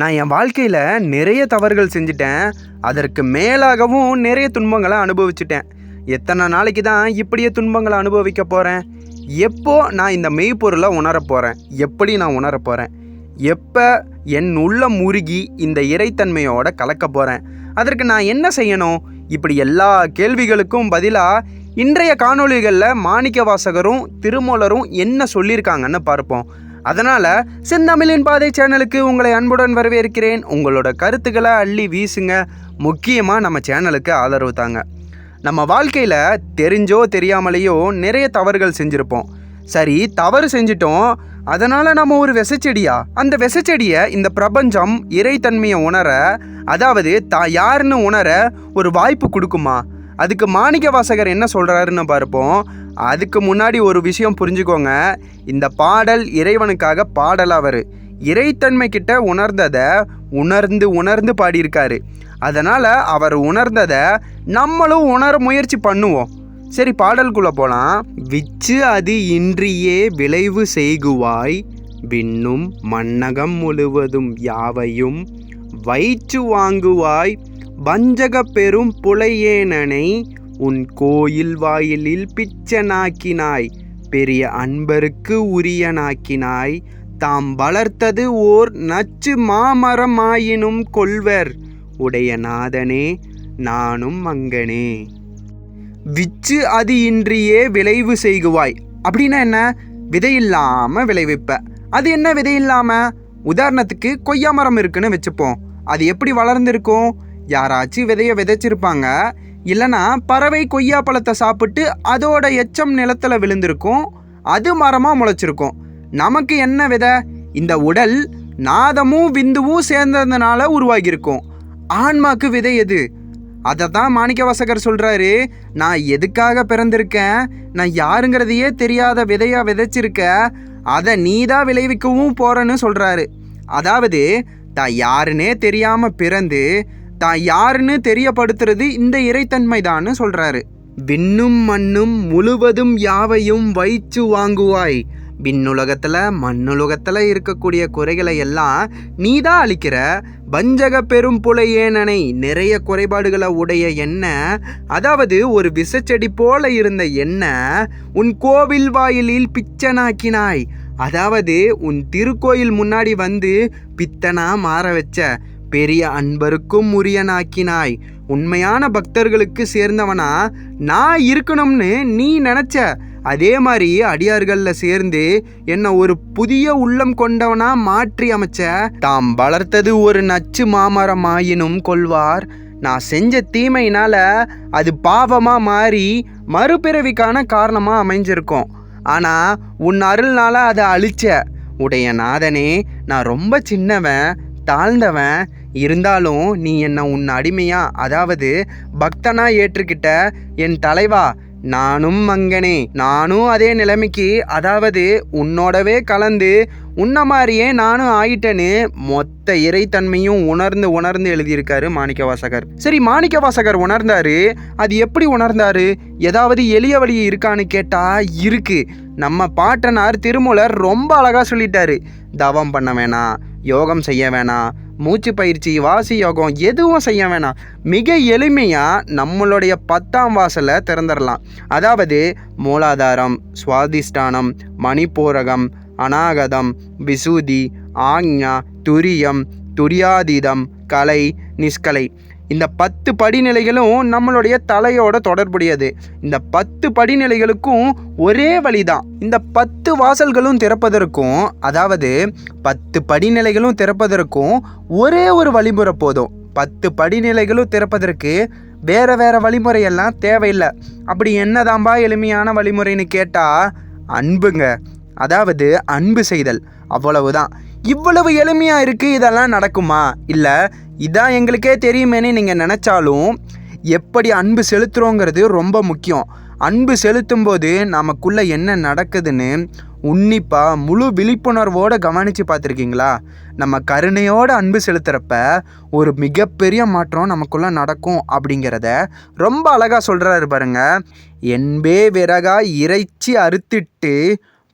நான் என் வாழ்க்கையில் நிறைய தவறுகள் செஞ்சிட்டேன். அதற்கு மேலாகவும் நிறைய துன்பங்களை அனுபவிச்சிட்டேன். எத்தனை நாளைக்கு தான் இப்படியே துன்பங்களை அனுபவிக்க போகிறேன் எப்போ நான் இந்த மெய்ப்பொருளை உணர போகிறேன் எப்படி நான் உணரப்போகிறேன் எப்போ என் உள்ள முருகி இந்த இறைத்தன்மையோட கலக்க போகிறேன் அதற்கு நான் என்ன செய்யணும்? இப்படி எல்லா கேள்விகளுக்கும் பதிலாக இன்றைய காணொளிகளில் மாணிக்க வாசகரும் திருமூலரும் என்ன சொல்லியிருக்காங்கன்னு பார்ப்போம். அதனால் செந்தமிழின் பாதை சேனலுக்கு உங்களை அன்புடன் வரவேற்கிறேன். உங்களோட கருத்துக்களை அள்ளி வீசுங்க. முக்கியமாக நம்ம சேனலுக்கு ஆதரவு தாங்க. நம்ம வாழ்க்கையில் தெரிஞ்சோ தெரியாமலேயோ நிறைய தவறுகள் செஞ்சுருப்போம். சரி தவறு செஞ்சிட்டோம். அதனால் நம்ம ஒரு விசைச்செடியா? அந்த விசைச்செடியை இந்த பிரபஞ்சம் இறைத்தன்மையை உணர அதாவது தா யாருன்னு உணர ஒரு வாய்ப்பு கொடுக்குமா? அதுக்கு மாணிக்க வாசகர் என்ன சொல்கிறாருன்னு பார்ப்போம். அதுக்கு முன்னாடி ஒரு விஷயம் புரிஞ்சுக்கோங்க. இந்த பாடல் இறைவனுக்காக பாடல் அவர். இறைத்தன்மை கிட்ட உணர்ந்ததை உணர்ந்து உணர்ந்து பாடியிருக்காரு. அதனால் அவர் உணர்ந்ததை நம்மளும் உணர முயற்சி பண்ணுவோம். சரி பாடலுக்குள்ளே போகலாம் விச்சு அது இன்றியே விளைவு செய்குவாய். விண்ணும் மன்னகம் முழுவதும் யாவையும் வயிற்று வாங்குவாய். வஞ்சக பெரும் புலையேனனை உன் கோயில் வாயிலில் பிச்சனாக்கினாய் பெரிய அன்பருக்கு உரியனாக்கினாய். தாம் வளர்த்தது ஓர் நச்சு மாமரமாயினும் கொள்வர். உடைய நாதனே நானும் மங்கனே. விச்சு அது இன்றியே விளைவு செய்குவாய். அப்படின்னா என்ன? விதையில்லாமல் விளைவிப்ப. அது என்ன விதையில்லாமல் உதாரணத்துக்கு கொய்யா மரம் இருக்குன்னு வச்சுப்போம். அது எப்படி வளர்ந்துருக்கும்? யாராச்சும் விதையை விதைச்சிருப்பாங்க. இல்லைன்னா பறவை கொய்யா பழத்தை சாப்பிட்டு அதோட எச்சம் நிலத்தில் விழுந்திருக்கும். அது மரமாக முளைச்சிருக்கும். நமக்கு என்ன விதை? இந்த உடல் நாதமும் விந்துவும் சேர்ந்ததுனால உருவாகியிருக்கும். ஆன்மாக்கு விதை எது? அதை தான் மாணிக்க வாசகர் சொல்கிறாரு நான் எதுக்காக பிறந்திருக்கேன்? நான் யாருங்கிறதையே தெரியாத விதையாக விதைச்சிருக்க. அதை நீ தான் விளைவிக்கவும் போகிறேன்னு சொல்கிறாரு அதாவது தான் யாருன்னே தெரியாமல் பிறந்து தான் யாருன்னு தெரியப்படுத்துறது இந்த இறைத்தன்மை தான்னு சொல்கிறாரு விண்ணும் மண்ணும் முழுவதும் யாவையும் வைச்சு வாங்குவாய். விண்ணுலகத்தில் மண்ணுலகத்தில் இருக்கக்கூடிய குறைகளை எல்லாம் நீ தான் அழிக்கிற வஞ்சக பெரும் புலையேனனை நிறைய குறைபாடுகளை உடைய என்ன? அதாவது ஒரு விசச்செடி போல இருந்த என்ன உன் கோவில் வாயிலில் பிச்சனாக்கினாய். அதாவது உன் திருக்கோயில் முன்னாடி வந்து பித்தனா மாற வச்ச பெரிய அன்பருக்கும் உரியனாக்கினாய். உண்மையான பக்தர்களுக்கு சேர்ந்தவனா நான் இருக்கணும்னு நீ நினச்ச அதே மாதிரி அடியார்களில் சேர்ந்து என்னை ஒரு புதிய உள்ளம் கொண்டவனா மாற்றி அமைச்ச. தாம் வளர்த்தது ஒரு நச்சு மாமரமாயினும் கொள்வார். நான் செஞ்ச தீமையினால் அது பாவமாக மாறி மறுபிறவிக்கான காரணமாக அமைஞ்சிருக்கும். ஆனால் உன் அருள்னால அதை அழிச்ச. உடைய நாதனே நான் ரொம்ப சின்னவன் தாழ்ந்தவன் இருந்தாலும் நீ என்னை உன் அடிமையா அதாவது பக்தனா ஏற்றுக்கிட்ட என் தலைவா நானும் மங்கனே. நானும் அதே நிலைமைக்கு அதாவது உன்னோடவே கலந்து உன்ன மாதிரியே நானும் ஆயிட்டேன்னு மொத்த இறைத்தன்மையும் உணர்ந்து உணர்ந்து எழுதியிருக்காரு மாணிக்க வாசகர் சரி மாணிக்க வாசகர் உணர்ந்தாரு. அது எப்படி உணர்ந்தாரு? ஏதாவது எளிய வழி இருக்கான்னு கேட்டா இருக்கு. நம்ம பாட்டனார் திருமூலர் ரொம்ப அழகா சொல்லிட்டாரு. தவம் பண்ண வேணாம் யோகம் செய்ய வேணாம் மூச்சு பயிற்சி வாசி யோகம் எதுவும் செய்ய வேணாம். மிக எளிமையாக நம்மளுடைய பத்தாம் வாசலை திறந்துடலாம் அதாவது மூலாதாரம் சுவாதிஷ்டானம் மணிப்பூரகம் அநாகதம் விசூதி ஆக்ஞா துரியம் துரியாதீதம் கலை நிஷ்கலை. இந்த பத்து படிநிலைகளும் நம்மளுடைய தலையோட தொடர்புடையது. இந்த பத்து படிநிலைகளுக்கும் ஒரே வழிதான். இந்த பத்து வாசல்களும் திறப்பதற்கும் அதாவது பத்து படிநிலைகளும் திறப்பதற்கும் ஒரே ஒரு வழிமுறை போதும். பத்து படிநிலைகளும் திறப்பதற்கு வேற வேற வழிமுறையெல்லாம் தேவையில்லை. அப்படி என்னதாம்பா எளிமையான வழிமுறைன்னு கேட்டால் அன்புங்க. அதாவது அன்பு செய்தல். அவ்வளவுதான். இவ்வளவு எளிமையாக இருக்குது இதெல்லாம் நடக்குமா? இல்லை இதான் எங்களுக்கே தெரியுமேனு நீங்கள் நினச்சாலும் எப்படி அன்பு செலுத்துகிறோங்கிறது ரொம்ப முக்கியம். அன்பு செலுத்தும் போது நமக்குள்ளே என்ன நடக்குதுன்னு உன்னிப்பாக முழு விழிப்புணர்வோடு கவனித்து பார்த்துருக்கீங்களா? நம்ம கருணையோடு அன்பு செலுத்துகிறப்ப ஒரு மிகப்பெரிய மாற்றம் நமக்குள்ளே நடக்கும் அப்படிங்கிறத ரொம்ப அழகாக சொல்கிறாரு பாருங்க. என்பே விறகா இறைச்சி அறுத்துட்டு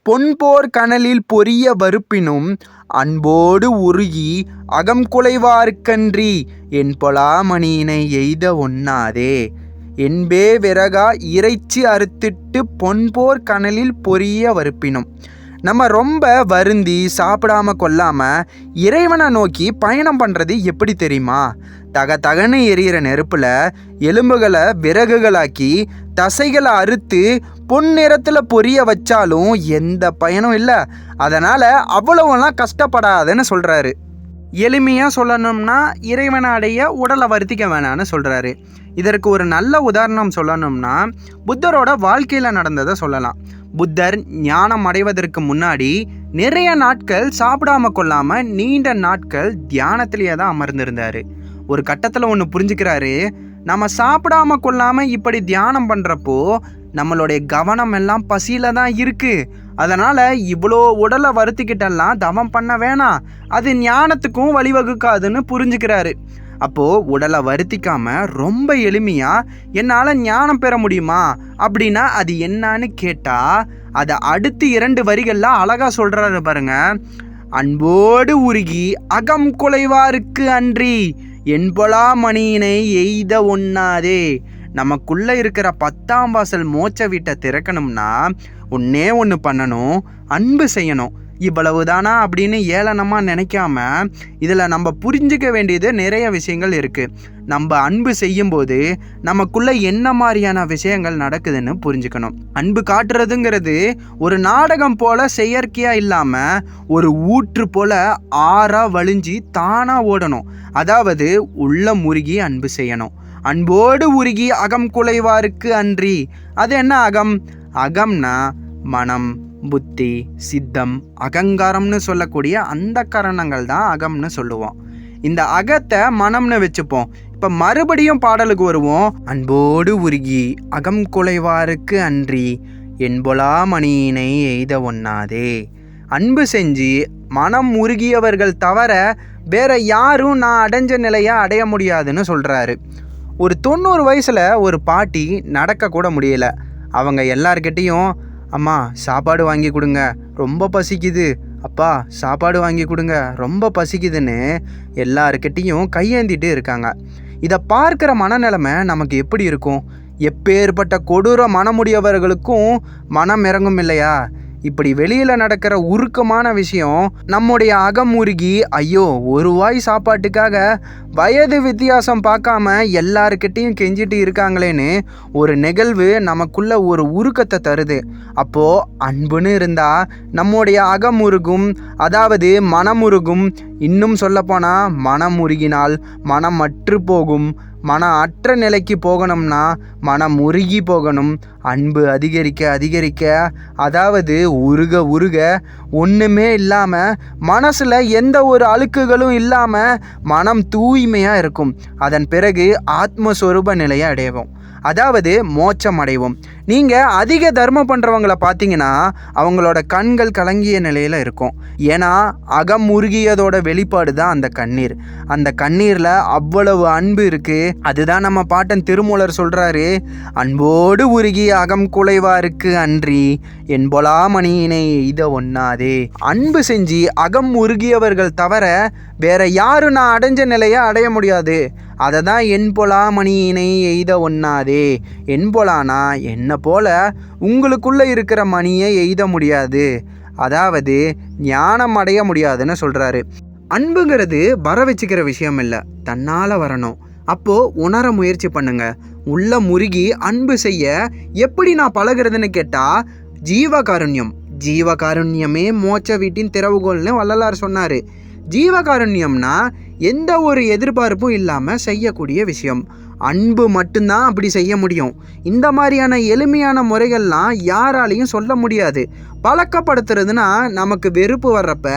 பொன்போர் கனலில் பொரிய வறுப்பினும் அன்போடு உருகி அகம் குலைவார்க்கன்றி என் பொலாமணியினை எய்த ஒண்ணாதே. என்பே விறகா இறைச்சி அறுத்திட்டு பொன்போர் கனலில் பொரிய வறுப்பினும். நம்ம ரொம்ப வருந்தி சாப்பிடாம கொல்லாம இறைவனை நோக்கி பயணம் பண்றது எப்படி தெரியுமா? தக தகன்னு எரியிற நெருப்புல எலும்புகளை விறகுகளாக்கி தசைகளை அறுத்து பொன்னிறத்தில் பொரிய வச்சாலும் எந்த பயனும் இல்லை. அதனால் அவ்வளவுலாம் கஷ்டப்படாதுன்னு சொல்கிறாரு எளிமையாக சொல்லணும்னா இறைவனை அடைய உடலை வருத்திக்க வேணான்னு சொல்கிறாரு இதற்கு ஒரு நல்ல உதாரணம் சொல்லணும்னா புத்தரோட வாழ்க்கையில் நடந்ததை சொல்லலாம். புத்தர் ஞானம் அடைவதற்கு முன்னாடி நிறைய நாட்கள் சாப்பிடாம கொள்ளாமல் நீண்ட நாட்கள் தியானத்திலேயே தான் அமர்ந்திருந்தார். ஒரு கட்டத்தில் ஒன்று புரிஞ்சுக்கிறாரு. நம்ம சாப்பிடாம கொள்ளாமல் இப்படி தியானம் பண்ணுறப்போ நம்மளுடைய கவனம் எல்லாம் பசியில் தான் இருக்குது அதனால் இவ்வளோ உடலை வருத்திக்கிட்டெல்லாம் தவம் பண்ண வேணாம். அது ஞானத்துக்கும் வழிவகுக்காதுன்னு புரிஞ்சுக்கிறாரு. அப்போது உடலை வருத்திக்காமல் ரொம்ப எளிமையாக என்னால் ஞானம் பெற முடியுமா? அப்படின்னா அது என்னன்னு கேட்டால் அதை அடுத்து இரண்டு வரிகளில் அழகாக சொல்கிறாரு பாருங்க. அன்போடு உருகி அகம் குலைவாருக்கு அன்றி என்பொலா மணியினை எய்த ஒண்ணாதே நமக்குள்ளே இருக்கிற பத்தாம் வாசல் மோச்ச வீட்டை திறக்கணும்னா ஒன்றே ஒன்று பண்ணணும் அன்பு செய்யணும். இவ்வளவுதானா அப்படின்னு ஏளனமாக நினைக்காம இதில் நம்ம புரிஞ்சுக்க வேண்டியது நிறைய விஷயங்கள் இருக்குது நம்ம அன்பு செய்யும்போது நமக்குள்ளே என்ன மாதிரியான விஷயங்கள் நடக்குதுன்னு புரிஞ்சுக்கணும். அன்பு காட்டுறதுங்கிறது ஒரு நாடகம் போல் செயற்கையாக இல்லாமல் ஒரு ஊற்று போல ஆறாக வழிஞ்சி தானாக ஓடணும். அதாவது உள்ள முருகி அன்பு செய்யணும். அன்போடு உருகி அகம் குலைவாருக்கு அன்றி. அது என்ன அகம்? அகம்னா மனம் புத்தி சித்தம் அகங்காரம்னு சொல்லக்கூடிய அந்த கரணங்கள் தான் அகம்னு சொல்லுவோம். இந்த அகத்தை மனம்னு வச்சுப்போம். இப்போ மறுபடியும் பாடலுக்கு வருவோம். அன்போடு உருகி அகம் குலைவாருக்கு அன்றி என்பொலா மணியினை எய்த ஒண்ணாதே. அன்பு செஞ்சு மனம் உருகியவர்கள் தவிர வேற யாரும் நான் அடைஞ்ச நிலையை அடைய முடியாதுன்னு சொல்கிறாரு ஒரு தொண்ணூறு வயசில் ஒரு பாட்டி நடக்கக்கூட முடியல. அவங்க எல்லார்கிட்டேயும் அம்மா சாப்பாடு வாங்கி கொடுங்க. ரொம்ப பசிக்குது. அப்பா சாப்பாடு வாங்கி கொடுங்க. ரொம்ப பசிக்குதுன்னு எல்லாருக்கிட்டேயும் கையேந்திட்டு இருக்காங்க. இதை பார்க்குற மனநிலைமை நமக்கு எப்படி இருக்கும்? எப்பேற்பட்ட கொடூர மனமுடையவர்களுக்கும் மனம் இறங்கும் இல்லையா? இப்படி வெளியில் நடக்கிற உருக்கமான விஷயம் நம்முடைய அகமுருகி ஐயோ ஒரு வாய் சாப்பாட்டுக்காக வயது வித்தியாசம் பார்க்காம எல்லாருக்கிட்டேயும் கெஞ்சிட்டு இருக்காங்களேன்னு ஒரு நிகழ்வு நமக்குள்ள ஒரு உருக்கத்தை தருது. அப்போது அன்புன்னு இருந்தால் நம்முடைய அகமுருகும் அதாவது மனமுருகும் இன்னும் சொல்லப்போனால் மனம் உருகினால் மனம் அற்று போகும். மன அற்ற நிலைக்கு போகணும்னா மனம் உருகி போகணும். அன்பு அதிகரிக்க அதிகரிக்க. அதாவது உருக உருக. ஒன்றுமே இல்லாமல் மனசில் எந்த ஒரு அழுக்குகளும் இல்லாமல் மனம் தூய்மையாக இருக்கும். அதன் பிறகு ஆத்மஸ்வரூப நிலையை அடைவோம். அதாவது மோட்சம் அடைவோம். நீங்கள் அதிக தர்மம் பண்ணுறவங்கள பார்த்தீங்கன்னா அவங்களோட கண்கள் கலங்கிய நிலையில் இருக்கும். ஏன்னா அகம் உருகியதோட வெளிப்பாடு தான் அந்த கண்ணீர். அந்த கண்ணீரில் அவ்வளவு அன்பு இருக்குது அதுதான் நம்ம பாட்டன் திருமூலர் சொல்கிறாரு அன்போடு உருகி அகம் குலைவாருக்கு அன்றி என்பொலா பொலாமணியினை எய்த ஒன்னாதே அன்பு செஞ்சு அகம் உருகியவர்கள் தவிர வேற யாரும் நான் அடைஞ்ச நிலையை அடைய முடியாது. அதை தான் என் பொலாமணியினை எய்த ஒன்னாதே என் பொலானா என்னை போல உங்களுக்குள்ளே இருக்கிற மணியை எய்த முடியாது. அதாவது ஞானம் அடைய முடியாதுன்னு சொல்கிறாரு அன்புங்கிறது வர வச்சுக்கிற விஷயம் இல்லை. தன்னால் வரணும். அப்போது உணர முயற்சி பண்ணுங்க. உள்ள முருகி அன்பு செய்ய எப்படி நான் பழகுறதுன்னு கேட்டால் ஜீவகாருண்யம். ஜீவகாருண்யமே மோட்ச வீட்டின் திறவுகோல்னு வள்ளலார் சொன்னார். ஜீவகாருண்யம்னா எந்த ஒரு எதிர்பார்ப்பும் இல்லாமல் செய்யக்கூடிய விஷயம். அன்பு மட்டும்தான் அப்படி செய்ய முடியும். இந்த மாதிரியான எளிமையான முறைகள்லாம் யாராலையும் சொல்ல முடியாது. பழக்கப்படுத்துறதுனா நமக்கு வெறுப்பு வர்றப்ப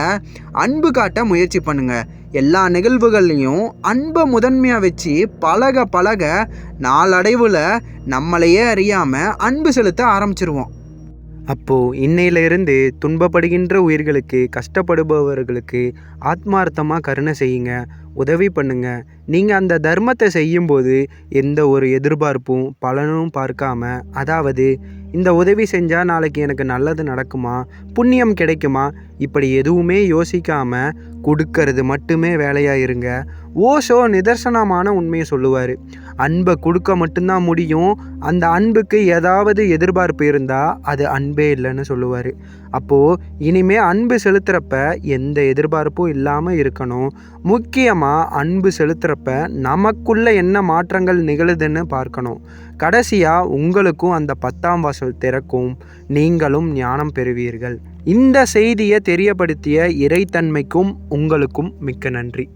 அன்பு காட்ட முயற்சி பண்ணுங்க. எல்லா நிகழ்வுகள்லையும் அன்பை முதன்மையாக வச்சு பழக பழக நாளடைவில் நம்மளையே அறியாமல் அன்பு செலுத்த ஆரம்பிச்சிருவோம். அப்போது இன்னையிலிருந்து துன்பப்படுகின்ற உயிர்களுக்கு கஷ்டப்படுபவர்களுக்கு ஆத்மார்த்தமாக கருணை செய்யுங்க. உதவி பண்ணுங்கள் நீங்கள் அந்த தர்மத்தை செய்யும்போது எந்த ஒரு எதிர்பார்ப்பும் பலனும் பார்க்காம அதாவது இந்த உதவி செஞ்சால் நாளைக்கு எனக்கு நல்லது நடக்குமா? புண்ணியம் கிடைக்குமா? இப்படி எதுவுமே யோசிக்காம கொடுக்கறது மட்டுமே வேலையாக இருங்க. ஓஷோ நிதர்சனமான உண்மையை சொல்லுவார். அன்பை கொடுக்க மட்டும்தான் முடியும். அந்த அன்புக்கு ஏதாவது எதிர்பார்ப்பு இருந்தால் அது அன்பே இல்லைன்னு சொல்லுவார். அப்போது இனிமே அன்பு செலுத்துகிறப்ப எந்த எதிர்பார்ப்பும் இல்லாமல் இருக்கணும். முக்கியமாக அன்பு செலுத்துகிறப்ப நமக்குள்ள என்ன மாற்றங்கள் நிகழுதுன்னு பார்க்கணும். கடைசியாக உங்களுக்கும் அந்த பத்தாம் வாசல் திறக்கும். நீங்களும் ஞானம் பெறுவீர்கள். இந்த செய்தியை தெரியப்படுத்திய இறைத்தன்மைக்கும் உங்களுக்கும் மிக்க நன்றி.